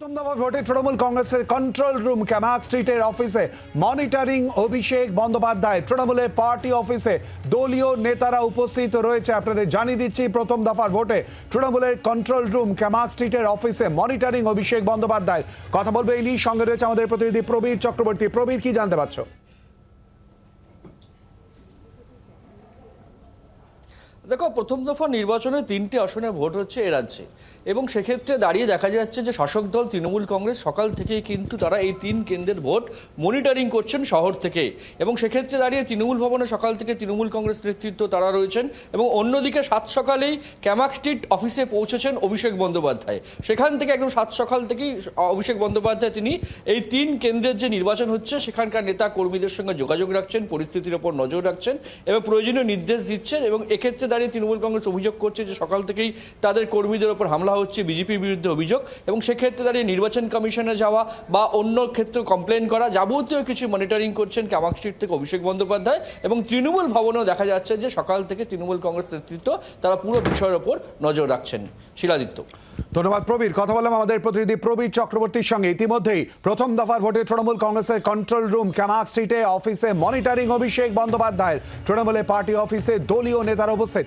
প্রথম দফা ভোটে তৃণমূল কংগ্রেসের কন্ট্রোল রুম ক্যামাক স্ট্রিটের অফিসে মনিটরিং অভিষেক বন্দ্যোপাধ্যায়। তৃণমূলের পার্টি অফিসে দলীয় নেতারা উপস্থিত রয়েছে। আপনাদের জানিয়ে দিচ্ছি, প্রথম দফার ভোটে তৃণমূলের কন্ট্রোল রুম ক্যামাক স্ট্রিটের অফিসে মনিটরিং অভিষেক বন্দ্যোপাধ্যায়। কথা বলবে এই সঙ্গে রয়েছে আমাদের প্রতিনিধি প্রবীর চক্রবর্তী। প্রবীর, কি জানতে পারছ? দেখো, প্রথম দফা নির্বাচনে তিনটি আসনে ভোট হচ্ছে এ রাজ্যে। এবং সেক্ষেত্রে দাঁড়িয়ে দেখা যাচ্ছে যে শাসক দল, তৃণমূল কংগ্রেস সকাল থেকেই কিন্তু তারা এই তিন কেন্দ্রের ভোট মনিটরিং করছেন শহর থেকে। এবং সেক্ষেত্রে দাঁড়িয়ে তৃণমূল ভবনে সকাল থেকে তৃণমূল কংগ্রেস নেতৃত্ব তারা রয়েছেন এবং অন্যদিকে সাত সকালেই ক্যামাক স্ট্রিট অফিসে পৌঁছেছেন অভিষেক বন্দ্যোপাধ্যায়। সেখান থেকে একদম সাত সকাল থেকেই অভিষেক বন্দ্যোপাধ্যায় তিনি এই তিন কেন্দ্রের যে নির্বাচন হচ্ছে, সেখানকার নেতা কর্মীদের সঙ্গে যোগাযোগ রাখছেন, পরিস্থিতির ওপর নজর রাখছেন এবং প্রয়োজনীয় নির্দেশ দিচ্ছেন এবং এক্ষেত্রে দাঁড়িয়ে তৃণমূল কংগ্রেস অভিযোগ করছে যে সকাল থেকেই তাদের কর্মীদের ওপর হামলা হচ্ছে, বিজেপির বিরুদ্ধে অভিযোগ এবং সেক্ষেত্রে দাঁড়িয়ে নির্বাচন কমিশনে যাওয়া বা অন্য ক্ষেত্রে কমপ্লেন করা যাবতীয় কিছু মনিটরিং করছেন কামাক স্ট্রিট থেকে অভিষেক বন্দ্যোপাধ্যায় এবং তৃণমূল ভবনেও দেখা যাচ্ছে যে সকাল থেকে তৃণমূল কংগ্রেস নেতৃত্ব তারা পুরো বিষয়ের ওপর নজর রাখছেন। শিলাদিত্য ধন্যবাদ প্রবীর। কথা বললাম আমাদের প্রতিনিধি প্রবীর চক্রবর্তীর সঙ্গে। ইতিমধ্যেই প্রথম দফার ভোটে তৃণমূল কংগ্রেসের কন্ট্রোল রুম ক্যামাক স্ট্রিটে অফিসে মনিটরিং অভিষেক বন্দ্যোপাধ্যায়ের। তৃণমূলের পার্টি অফিসে দলীয় নেতার উপস্থিত।